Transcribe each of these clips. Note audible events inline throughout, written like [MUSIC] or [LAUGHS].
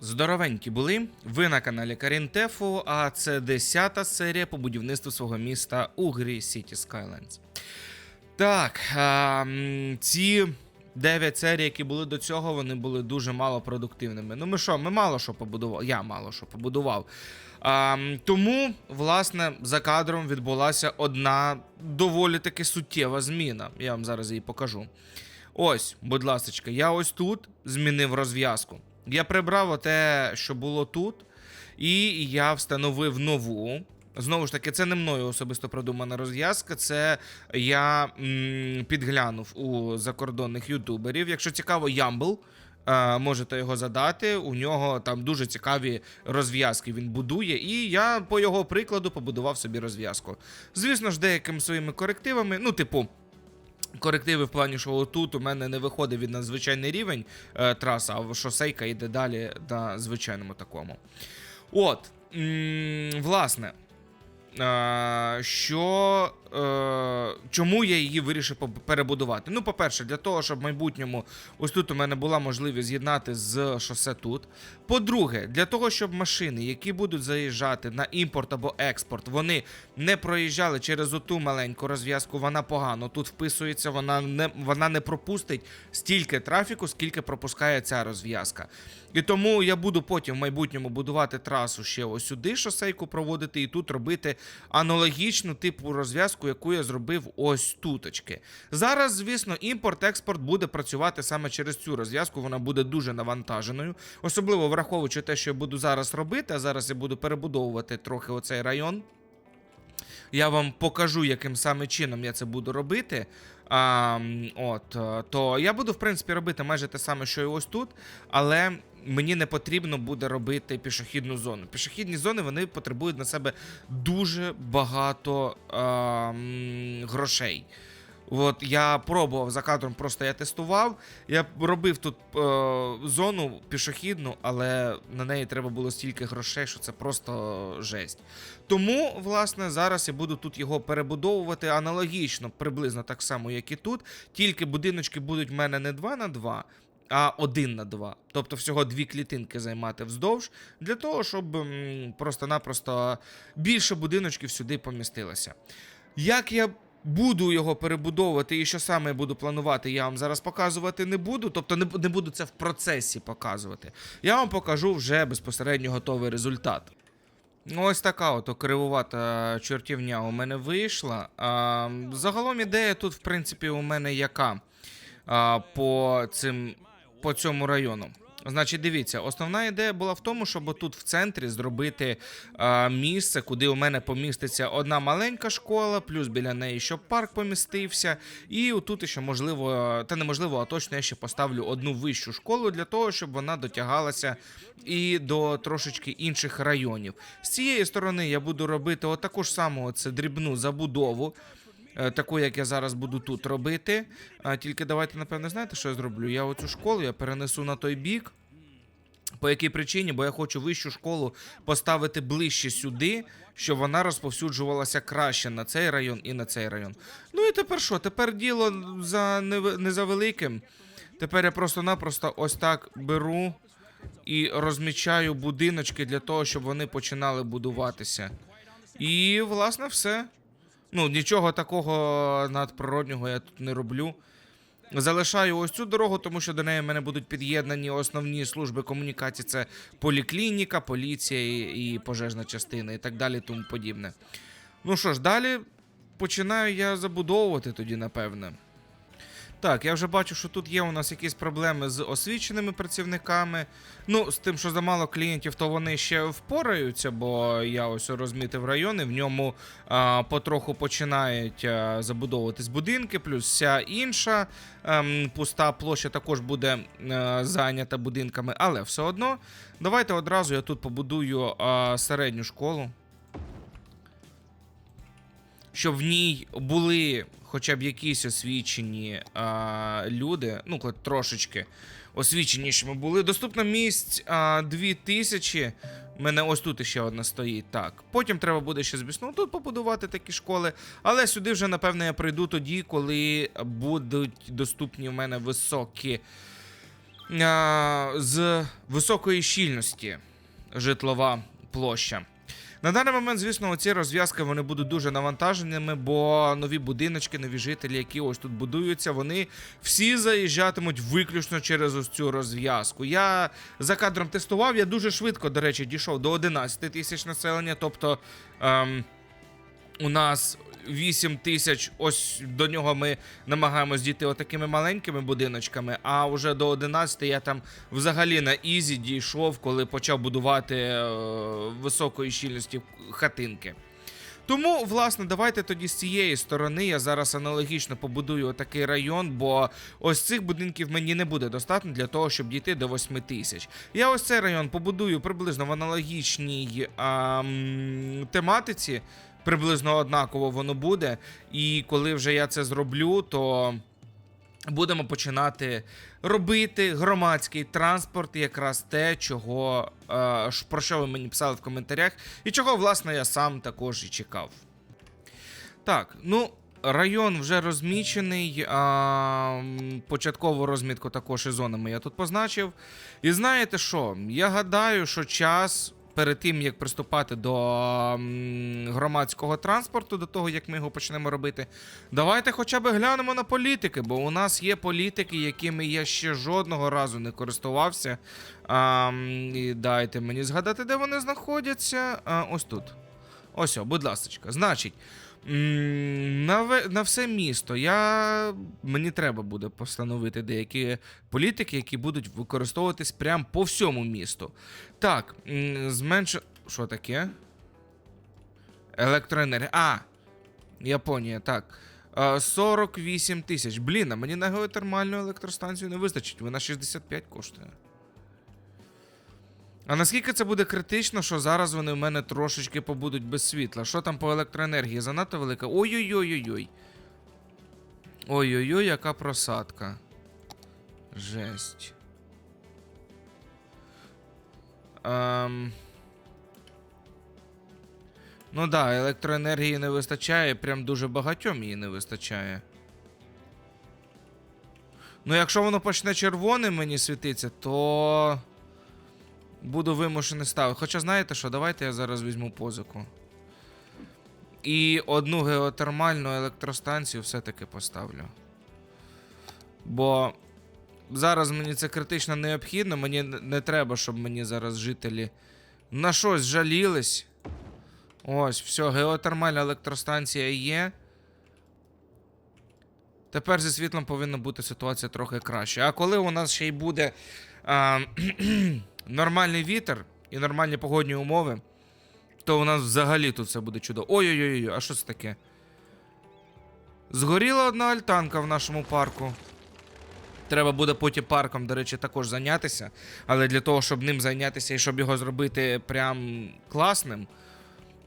Здоровенькі були. Ви на каналі Карінтефу, а це 10-та серія по будівництву свого міста у грі City Skylines. Так, а, ці 9 серій, які були до цього, вони були дуже мало продуктивними. Ну, ми що, ми мало що побудували. Я мало що побудував. А, тому, власне, за кадром відбулася одна доволі таки суттєва зміна. Я вам зараз її покажу. Ось, будь ласка, я ось тут змінив розв'язку. Я прибрав те, що було тут, і я встановив нову. Знову ж таки, це не мною особисто продумана розв'язка. Це я м, підглянув у закордонних ютуберів. Якщо цікаво, Ямбл. е, Можете його задати. У нього там дуже цікаві розв'язки він будує, і я по його прикладу побудував собі розв'язку. Звісно ж, деякими своїми корективами, ну, типу, Корективи в плані, що отут у мене не виходить від надзвичайний рівень е, траса, а шосейка йде далі на звичайному такому. От, м, власне, е, що, чому я її вирішив перебудувати? Ну, по-перше, для того, щоб в майбутньому ось тут у мене була можливість з'єднати з шосе тут. По-друге, для того, щоб машини, які будуть заїжджати на імпорт або експорт, вони не проїжджали через оту маленьку розв'язку, вона погано тут вписується, вона не, вона не пропустить стільки трафіку, скільки пропускає ця розв'язка. І тому я буду потім в майбутньому будувати трасу ще ось сюди, шосейку проводити, і тут робити аналогічну типу розв'язку, яку я зробив ось туточки. Зараз, звісно, імпорт-експорт буде працювати саме через цю розв'язку, вона буде дуже навантаженою, особливо враховуючи те, що я буду зараз робити, а зараз я буду перебудовувати трохи оцей район. Я вам покажу, яким саме чином я це буду робити. А, от, е, то я буду, в принципі, робити майже те саме, що і ось тут, але мені не потрібно буде робити пішохідну зону. Пішохідні зони вони потребують на себе дуже багато м, грошей. От я пробував за кадром, просто я тестував. Я робив тут е, зону пішохідну, але на неї треба було стільки грошей, що це просто жесть. Тому, власне, зараз я буду тут його перебудовувати аналогічно, приблизно так само, як і тут. Тільки будиночки будуть в мене не 2 на 2, а 1 на 2. Тобто всього дві клітинки займати вздовж, для того, щоб просто-напросто більше будиночків сюди помістилося. Як я буду його перебудовувати і що саме буду планувати, я вам зараз показувати не буду. Тобто не, не буду це в процесі показувати. Я вам покажу вже безпосередньо готовий результат. Ось така от кривувата чортівня у мене вийшла. А, загалом ідея тут, в принципі, у мене яка а, по, цим, по цьому району. Значить, дивіться, основна ідея була в тому, щоб тут в центрі зробити а, місце, куди у мене поміститься одна маленька школа, плюс біля неї щоб парк помістився. І отут ще можливо, та неможливо, а точно я ще поставлю одну вищу школу для того, щоб вона дотягалася і до трошечки інших районів. З цієї сторони я буду робити отаку ж саму це дрібну забудову. Е, Таку, як я зараз буду тут робити. Тільки давайте, напевне, знаєте, що я зроблю? Я оцю школу я перенесу на той бік. По якій причині? Бо я хочу вищу школу поставити ближче сюди, щоб вона розповсюджувалася краще на цей район і на цей район. Ну і тепер що? Тепер діло за не за великим. Тепер я просто-напросто ось так беру і розмічаю будиночки для того, щоб вони починали будуватися. І, власне, все. Ну, нічого такого надприроднього я тут не роблю. Залишаю ось цю дорогу, тому що до неї в мене будуть під'єднані основні служби комунікації: це поліклініка, поліція і, і пожежна частина, і так далі, тому подібне. Ну що ж, далі починаю я забудовувати тоді, напевне. Так, я вже бачу, що тут є у нас якісь проблеми з освіченими працівниками. Ну, з тим, що замало клієнтів, то вони ще впораються, бо я ось розмітив райони, в ньому а, потроху починають а, забудовуватись будинки, плюс вся інша ем, пуста площа також буде е, зайнята будинками, але все одно. Давайте одразу я тут побудую а, середню школу. Щоб в ній були хоча б якісь освічені а, люди, ну, хоч трошечки освіченішими були. Доступно місць а, 2000. У мене ось тут ще одна стоїть. Так. Потім треба буде ще звісно тут побудувати такі школи. Але сюди вже, напевно, я прийду тоді, коли будуть доступні в мене високі а, з високої щільності житлова площа. На даний момент, звісно, ці розв'язки вони будуть дуже навантаженими, бо нові будиночки, нові жителі, які ось тут будуються, вони всі заїжджатимуть виключно через ось цю розв'язку. Я за кадром тестував, я дуже швидко, до речі, дійшов до 11 тисяч населення. Тобто ем, у нас 8 тисяч, ось до нього ми намагаємось дійти отакими маленькими будиночками, а вже до 11 я там взагалі на ізі дійшов, коли почав будувати е, високої щільності хатинки. Тому, власне, давайте тоді з цієї сторони я зараз аналогічно побудую отакий район, бо ось цих будинків мені не буде достатньо для того, щоб дійти до 8 тисяч. Я ось цей район побудую приблизно в аналогічній а, тематиці, приблизно однаково воно буде. І коли вже я це зроблю, то будемо починати робити громадський транспорт, якраз те, чого е, про що ви мені писали в коментарях, і чого, власне, я сам також і чекав. Так, ну. Район вже розмічений. А, початкову розмітку також і зонами я тут позначив. І знаєте що? Я гадаю, що час перед тим, як приступати до громадського транспорту, до того, як ми його почнемо робити, давайте хоча б глянемо на політики, бо у нас є політики, якими я ще жодного разу не користувався. А, і дайте мені згадати, де вони знаходяться. А, ось тут. Ось, о, будь ласка. Значить, на, на все місто я, мені треба буде постановити деякі політики, які будуть використовуватись прямо по всьому місту. Так, м, зменш... Що таке? Електроенергія. А! Японія, так. 48 тисяч. Блін, а мені на геотермальну електростанцію не вистачить, вона 65 коштує. А наскільки це буде критично, що зараз вони в мене трошечки побудуть без світла? Що там по електроенергії? Занадто велика? Ой-ой-ой-ой-ой. Ой-ой-ой, яка просадка. Жесть. Ем... Ну да, електроенергії не вистачає, прям дуже багатьом її не вистачає. Ну, якщо воно почне червоним мені світитися, то буду вимушений ставити. Хоча знаєте що, давайте я зараз візьму позику. І одну геотермальну електростанцію все-таки поставлю. Бо зараз мені це критично необхідно. Мені не треба, щоб мені зараз жителі на щось жалілись. Ось, все, геотермальна електростанція є. Тепер зі світлом повинна бути ситуація трохи краще. А коли у нас ще й буде а, [CLEARS THROAT] нормальний вітер і нормальні погодні умови, то у нас взагалі тут все буде чудово. Ой-ой-ой, а що це таке? Згоріла одна альтанка в нашому парку. Треба буде потім парком, до речі, також зайнятися. Але для того, щоб ним зайнятися і щоб його зробити прям класним,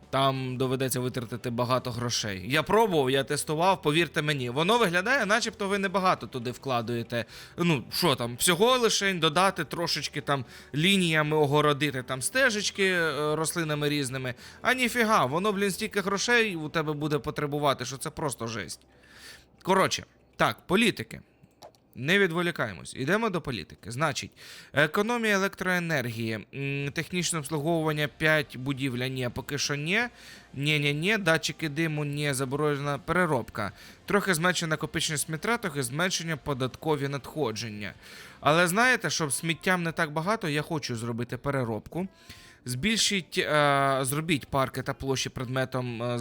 там доведеться витратити багато грошей. Я пробував, я тестував, повірте мені, воно виглядає, начебто ви небагато туди вкладуєте. Ну, що там, всього лише додати трошечки там лініями огородити там стежечки е, рослинами різними. А ніфіга, воно, блін, стільки грошей у тебе буде потребувати, що це просто жесть. Коротше, так, політики. Не відволікаємось. Йдемо до політики. Значить, економія електроенергії, технічне обслуговування 5 будівля, ні, поки що ні. Ні, ні, ні, датчики диму, ні, заборонена переробка. Трохи зменшення накопичення сміття, трохи зменшення податкові надходження. Але знаєте, щоб сміттям не так багато, я хочу зробити переробку. Збільшіть, е, зробіть парки та площі предметом е,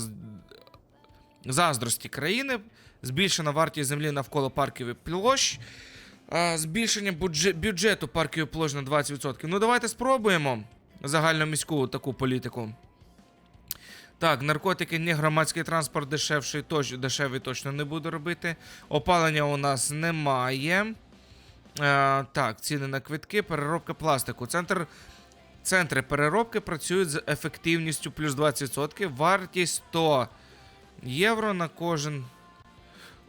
заздрості країни, збільшена вартість землі навколо парків і площ, збільшення бюджету парків і площ на 20%. Ну, давайте спробуємо загальноміську таку політику. Так, наркотики, ні, громадський транспорт дешевший, точ, дешевий точно не буду робити. Опалення у нас немає. Е, так, ціни на квитки, переробка пластику. Центр, центри переробки працюють з ефективністю плюс 20%. Вартість 100 євро на кожен.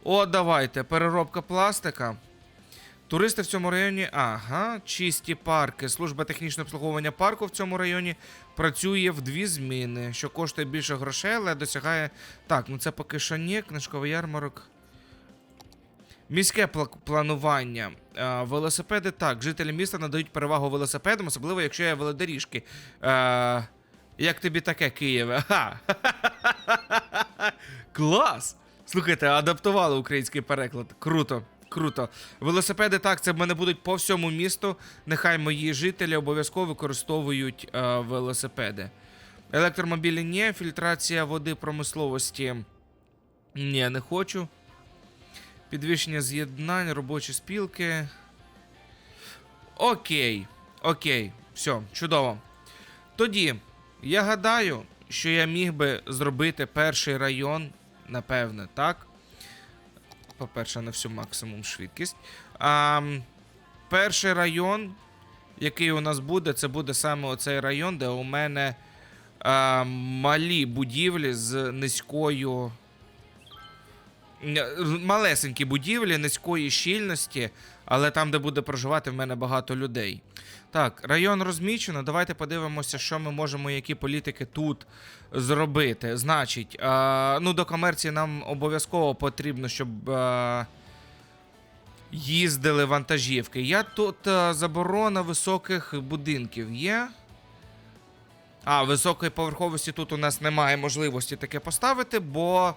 О, давайте. Переробка пластика. Туристи в цьому районі. Ага, чисті парки. Служба технічного обслуговування парку в цьому районі працює в дві зміни, що коштує більше грошей, але досягає. Так, ну це поки що ні. Книжковий ярмарок. Міське планування. Е, велосипеди так. Жителі міста надають перевагу велосипедам, особливо якщо є велодоріжки. Е, як тобі таке, Києве? Ха! [LAUGHS] Клас! Слухайте, адаптували український переклад. Круто, круто. Велосипеди так, це в мене будуть по всьому місту. Нехай мої жителі обов'язково використовують е, велосипеди. Електромобілі ні, фільтрація води промисловості. Ні, не хочу. Підвищення з'єднань, робочі спілки. Окей. Окей. Все, чудово. Тоді, я гадаю, що я міг би зробити перший район, напевне, так? По-перше, на всю максимум швидкість. А, перший район, який у нас буде, це буде саме оцей район, де у мене а, малі будівлі з низькою. Малесенькі будівлі низької щільності, але там, де буде проживати в мене багато людей. Так, район розмічено. Давайте подивимося, що ми можемо, які політики тут зробити. Значить, а, ну до комерції нам обов'язково потрібно, щоб а, їздили вантажівки. Я тут заборона високих будинків є. А, високої поверховості тут у нас немає можливості таке поставити, бо.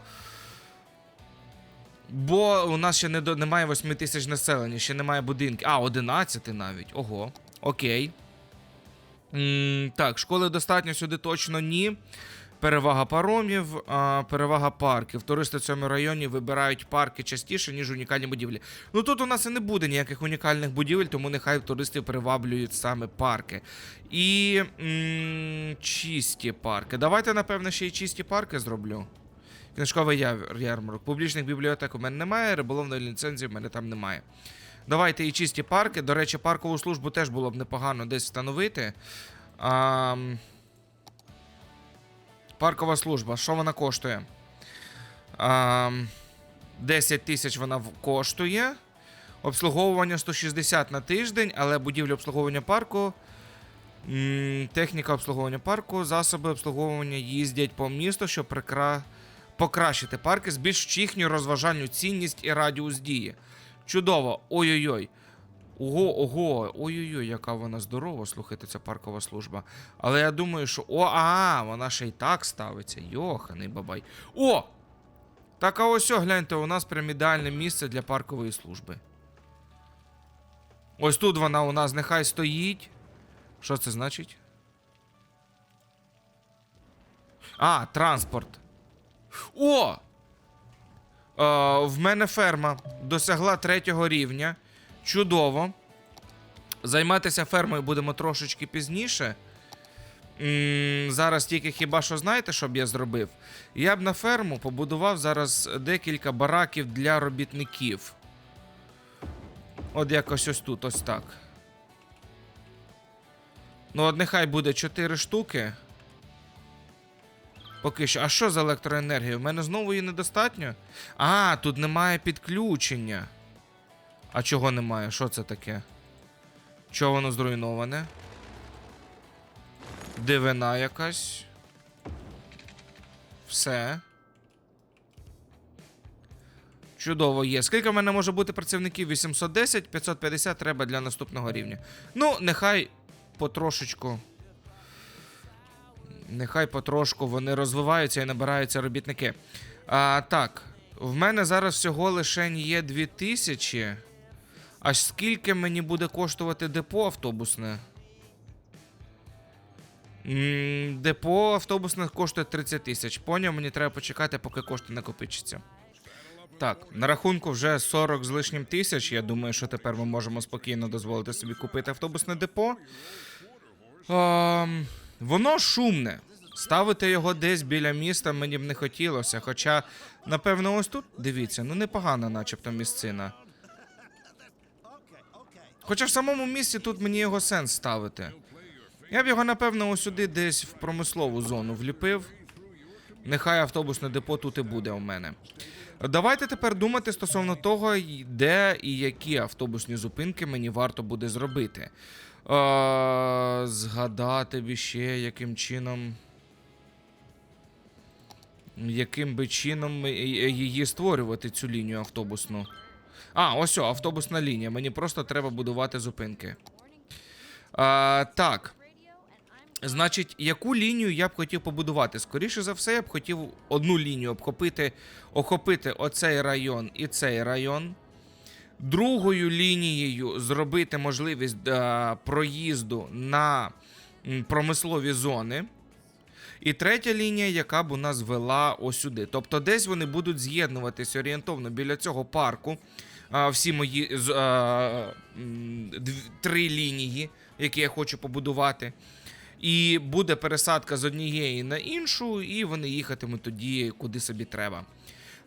Бо у нас ще не до, немає 8 тисяч населення, ще немає будинків. А, 11 навіть. Ого. Окей. м так, школи достатньо сюди точно ні. Перевага паромів, а, перевага парків. Туристи в цьому районі вибирають парки частіше, ніж унікальні будівлі. Ну тут у нас і не буде ніяких унікальних будівель, тому нехай туристів приваблюють саме парки. І м- чисті парки. Давайте, напевно, ще й чисті парки зроблю. Книжковий ярмарок. Публічних бібліотек у мене немає, риболовної ліцензії в мене там немає. Давайте і чисті парки. До речі, паркову службу теж було б непогано десь встановити. А, паркова служба. Що вона коштує? А, 10 тисяч вона коштує. Обслуговування 160 на тиждень, але будівля обслуговування парку. Техніка обслуговування парку, засоби обслуговування їздять по місту, щоб прикра... покращити парки, збільшуючи їхню розважальну цінність і радіус дії. Чудово. Ой-ой-ой. Ого, ого, ой-ой-ой, яка вона здорова, слухайте, ця паркова служба. Але я думаю, що. О, а, вона ще й так ставиться. Йоханий бабай. О! Так, а ось, о, гляньте, у нас прям ідеальне місце для паркової служби. Ось тут вона у нас нехай стоїть. Що це значить? А, транспорт. О! Е, в мене ферма досягла третього рівня. Чудово. Займатися фермою будемо трошечки пізніше. М, зараз тільки хіба що знаєте, що б я зробив? Я б на ферму побудував зараз декілька бараків для робітників. От якось ось тут, ось так. Ну, от нехай буде 4 штуки. Поки що. А що з електроенергією? В мене знову її недостатньо? А, тут немає підключення. А чого немає? Що це таке? Чого воно зруйноване? Дивина якась. Все. Чудово є. Скільки в мене може бути працівників? 810, 550 треба для наступного рівня. Ну, нехай потрошечку. Нехай потрошку вони розвиваються і набираються робітники. А, так, в мене зараз всього лише є 2000. Аж скільки мені буде коштувати депо автобусне? Депо автобусне коштує 30 тисяч. Поняв, мені треба почекати, поки кошти накопичаться. Так, на рахунку вже 40 з лишнім тисяч. Я думаю, що тепер ми можемо спокійно дозволити собі купити автобусне депо. Ем, воно шумне. Ставити його десь біля міста мені б не хотілося. Хоча, напевно, ось тут дивіться, ну непогана, начебто, місцина. Хоча в самому місті тут мені його сенс ставити. Я б його, напевно, ось сюди десь в промислову зону вліпив. Нехай автобусне депо тут і буде у мене. Давайте тепер думати стосовно того, де і які автобусні зупинки мені варто буде зробити. Е, згадати ще, яким чином. Яким би чином її створювати, цю лінію автобусну. А, ось о, автобусна лінія. Мені просто треба будувати зупинки. А, так. Значить, яку лінію я б хотів побудувати? Скоріше за все, я б хотів одну лінію обхопити, охопити оцей район і цей район. Другою лінією зробити можливість е, проїзду на промислові зони. І третя лінія, яка б у нас вела ось сюди. Тобто, десь вони будуть з'єднуватись орієнтовно біля цього парку. Всі мої дв- три лінії, які я хочу побудувати. І буде пересадка з однієї на іншу, і вони їхатимуть тоді, куди собі треба.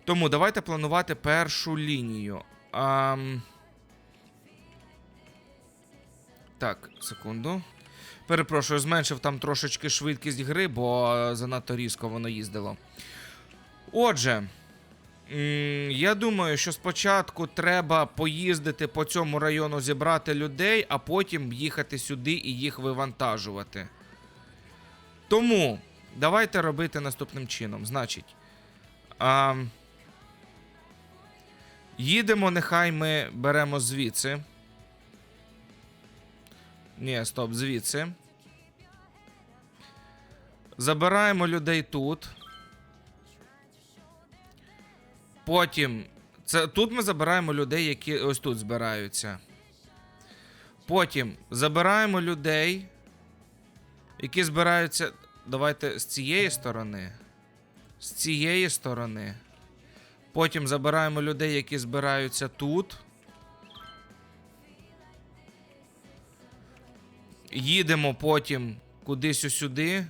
Тому давайте планувати першу лінію. Ам... Так, секунду. Перепрошую, зменшив там трошечки швидкість гри, бо занадто різко воно їздило. Отже, я думаю, що спочатку треба поїздити по цьому району, зібрати людей, а потім їхати сюди і їх вивантажувати. Тому давайте робити наступним чином. Значить, а, їдемо, нехай ми беремо звідси. Ні, стоп, звідси. Забираємо людей тут. Потім. Це, тут ми забираємо людей, які ось тут збираються. Потім забираємо людей, які збираються. Давайте з цієї сторони. З цієї сторони. Потім забираємо людей, які збираються тут. Їдемо потім кудись сюди.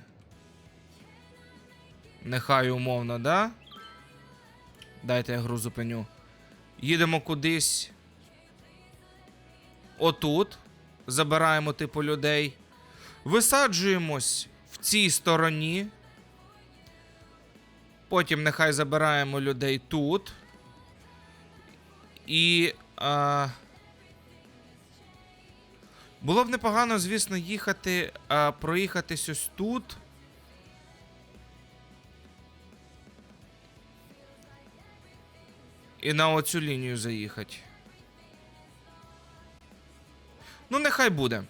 Нехай умовно, да? Дайте я гру зупиню. Їдемо кудись. Отут. Забираємо типу людей. Висаджуємось в цій стороні. Потім нехай забираємо людей тут. І. А... Було б непогано, звісно, їхати, а, проїхатись ось тут. І на оцю лінію заїхати. Ну, нехай буде.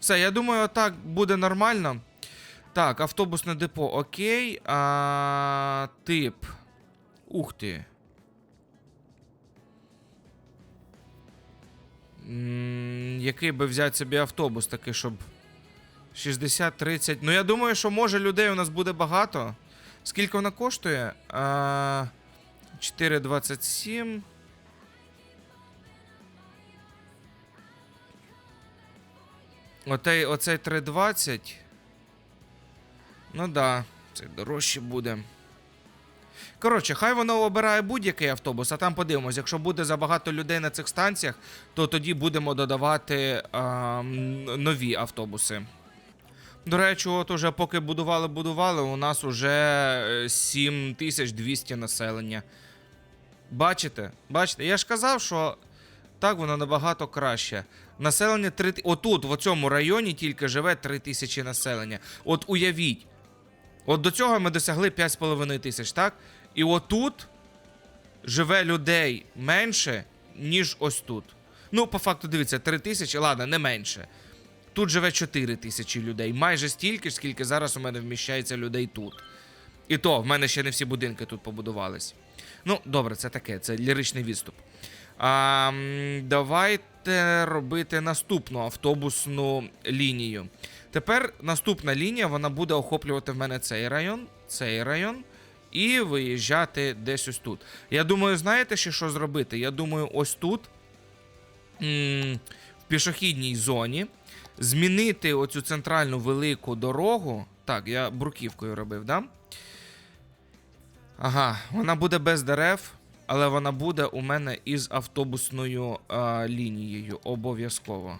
Все, я думаю, так буде нормально. Так, автобусне депо, окей. А, тип. Ух ти. Який би взяти собі автобус такий, щоб 60-30. Ну, я думаю, що може людей у нас буде багато. Скільки вона коштує? А, 4,27. Отей, оцей 3,20. Ну да, це дорожче буде. Коротше, хай воно обирає будь-який автобус, а там подивимось. Якщо буде забагато людей на цих станціях, то тоді будемо додавати а, нові автобуси. До речі, от уже поки будували-будували, у нас уже е, 7200 населення. Бачите? Бачите? Я ж казав, що так воно набагато краще. Населення 3... Отут, в цьому районі, тільки живе 3000 населення. От уявіть. От до цього ми досягли 5,5 тисяч, так? І отут живе людей менше, ніж ось тут. Ну, по факту, дивіться, 3 тисячі, ладно, не менше. Тут живе 4 тисячі людей. Майже стільки ж, скільки зараз у мене вміщається людей тут. І то, в мене ще не всі будинки тут побудувались. Ну, добре, це таке, це ліричний відступ. А, давайте робити наступну автобусну лінію. Тепер наступна лінія вона буде охоплювати в мене цей район, цей район і виїжджати десь ось тут. Я думаю, знаєте ще що зробити? Я думаю, ось тут, в пішохідній зоні, змінити оцю центральну велику дорогу. Так, я бруківкою робив, да? Ага, вона буде без дерев, але вона буде у мене із автобусною а, лінією. Обов'язково.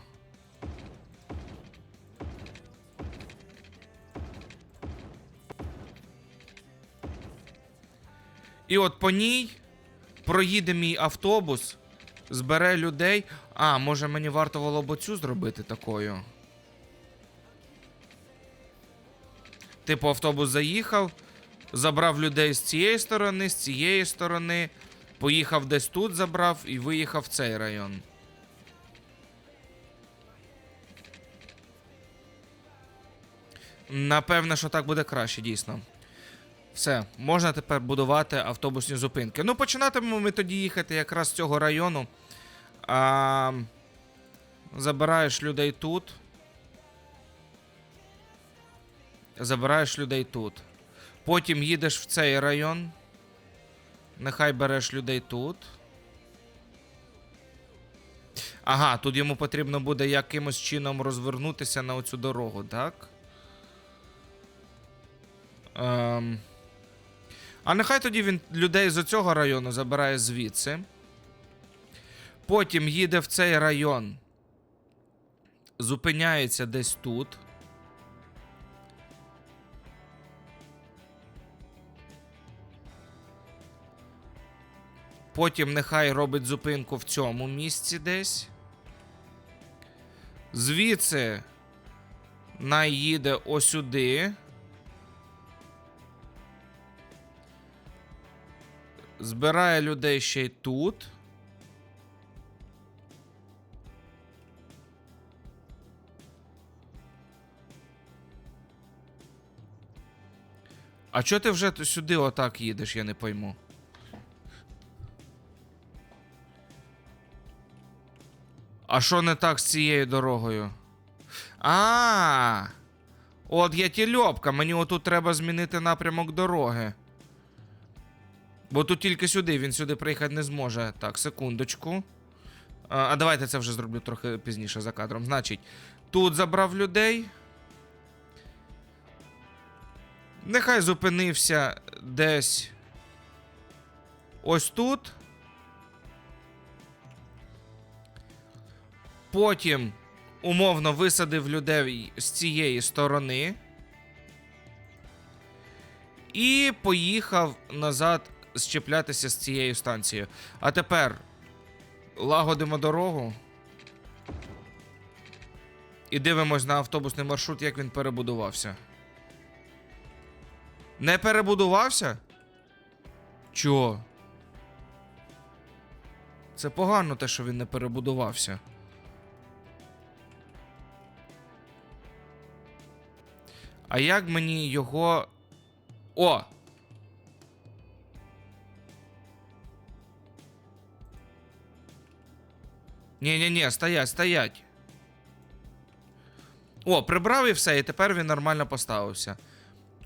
І от по ній проїде мій автобус, збере людей. А, може мені варто було б оцю зробити такою. Типу, автобус заїхав, забрав людей з цієї сторони, з цієї сторони. Поїхав десь тут, забрав і виїхав в цей район. Напевне, що так буде краще, дійсно. Все, можна тепер будувати автобусні зупинки. Ну, починатимемо ми тоді їхати якраз з цього району. А, забираєш людей тут. Забираєш людей тут. Потім їдеш в цей район. Нехай береш людей тут. Ага, тут йому потрібно буде якимось чином розвернутися на оцю дорогу, так? Ем... А нехай тоді він людей з цього району забирає звідси. Потім їде в цей район. Зупиняється десь тут. Потім нехай робить зупинку в цьому місці десь. Звідси наїде осюди. Збирає людей ще й тут. А чого ти вже сюди отак їдеш, я не пойму. А що не так з цією дорогою? А. От я тільопка, мені отут треба змінити напрямок дороги. Бо тут тільки сюди, він сюди приїхати не зможе. Так, секундочку. А, давайте це вже зроблю трохи пізніше за кадром. Значить, тут забрав людей. Нехай зупинився десь ось тут. Потім умовно висадив людей з цієї сторони. І поїхав назад зчеплятися з цією станцією. А тепер лагодимо дорогу. І дивимось на автобусний маршрут, як він перебудувався. Не перебудувався? Чого? Це погано те, що він не перебудувався. А як мені його. О! Ні-ні-ні, стоять, стоять. О, прибрав і все, і тепер він нормально поставився.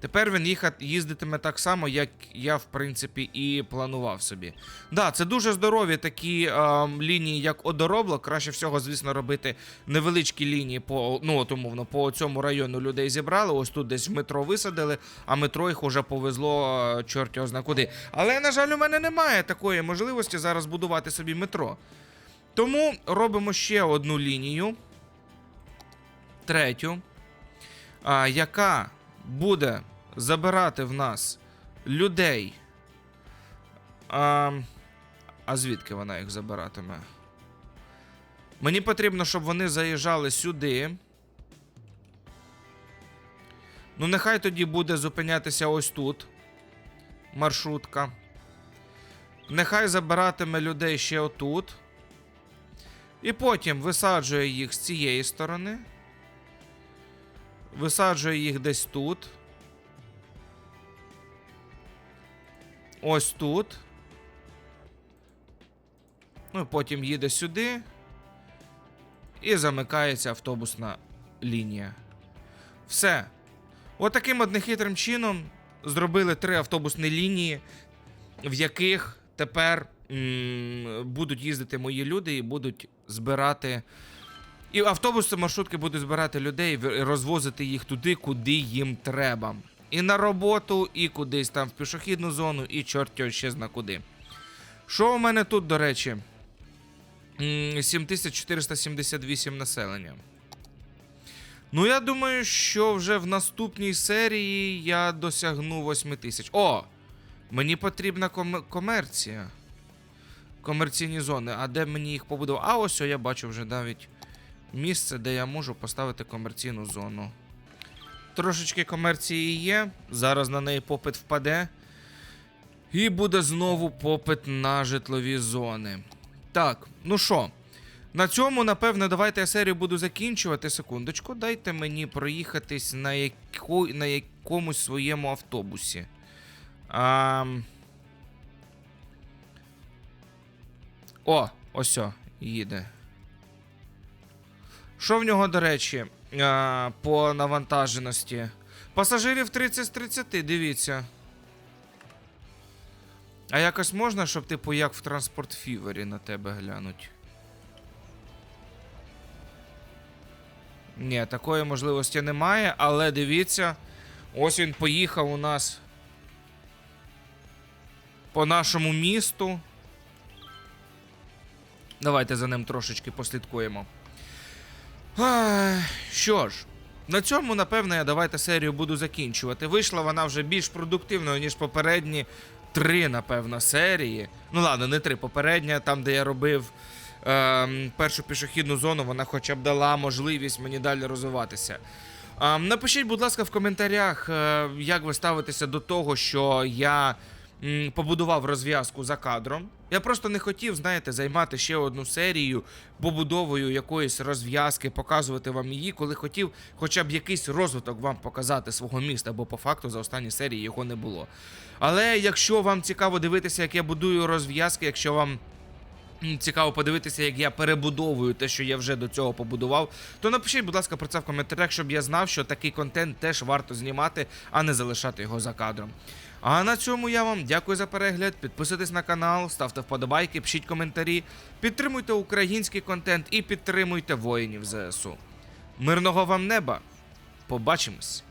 Тепер він їхати, їздитиме так само, як я, в принципі, і планував собі. Да, це дуже здорові такі е, лінії, як одоробло. Краще всього, звісно, робити невеличкі лінії по ну, от, умовно, по цьому району людей зібрали. Ось тут десь в метро висадили, а метро їх уже повезло е, чорт його зна куди. Але, на жаль, у мене немає такої можливості зараз будувати собі метро. Тому робимо ще одну лінію. Третю. А, яка буде забирати в нас людей. А, а звідки вона їх забиратиме? Мені потрібно, щоб вони заїжджали сюди. Ну, нехай тоді буде зупинятися ось тут. Маршрутка. Нехай забиратиме людей ще отут. І потім висаджує їх з цієї сторони. Висаджує їх десь тут. Ось тут. Ну, потім їде сюди. І замикається автобусна лінія. Все. Отаким от нехитрим чином зробили три автобусні лінії, в яких тепер м, будуть їздити мої люди і будуть збирати. І автобуси маршрутки будуть збирати людей розвозити їх туди, куди їм треба. І на роботу, і кудись там в пішохідну зону, і чорт його ще зна куди. Що у мене тут, до речі? 7478 населення. Ну, я думаю, що вже в наступній серії я досягну 8000. О! Мені потрібна ком- комерція. Комерційні зони. А де мені їх побудувати? А ось о, я бачу вже навіть місце, де я можу поставити комерційну зону. Трошечки комерції є. Зараз на неї попит впаде. І буде знову попит на житлові зони. Так, ну що, на цьому, напевно, давайте я серію буду закінчувати. Секундочку, дайте мені проїхатись на, яко... на якомусь своєму автобусі. А... О, ось о, їде. Що в нього, до речі, а, по навантаженості? Пасажирів 30 з 30, дивіться. А якось можна, щоб, типу, як в транспорт фівері на тебе глянуть? Ні, такої можливості немає, але дивіться, ось він поїхав у нас по нашому місту. Давайте за ним трошечки послідкуємо. Що ж, на цьому, напевно, я давайте серію буду закінчувати. Вийшла вона вже більш продуктивною, ніж попередні три, напевно, серії. Ну ладно, не три. Попередня, там, де я робив ем, першу пішохідну зону, вона хоча б дала можливість мені далі розвиватися. Ем, напишіть, будь ласка, в коментарях, е, як ви ставитеся до того, що я побудував розв'язку за кадром. Я просто не хотів, знаєте, займати ще одну серію побудовою якоїсь розв'язки, показувати вам її, коли хотів хоча б якийсь розвиток вам показати свого міста, бо по факту за останні серії його не було. Але якщо вам цікаво дивитися, як я будую розв'язки, якщо вам цікаво подивитися, як я перебудовую те, що я вже до цього побудував, то напишіть, будь ласка, про це в коментарях, щоб я знав, що такий контент теж варто знімати, а не залишати його за кадром. А на цьому я вам дякую за перегляд. Підписуйтесь на канал, ставте вподобайки, пишіть коментарі, підтримуйте український контент і підтримуйте воїнів ЗСУ. Мирного вам неба! Побачимось!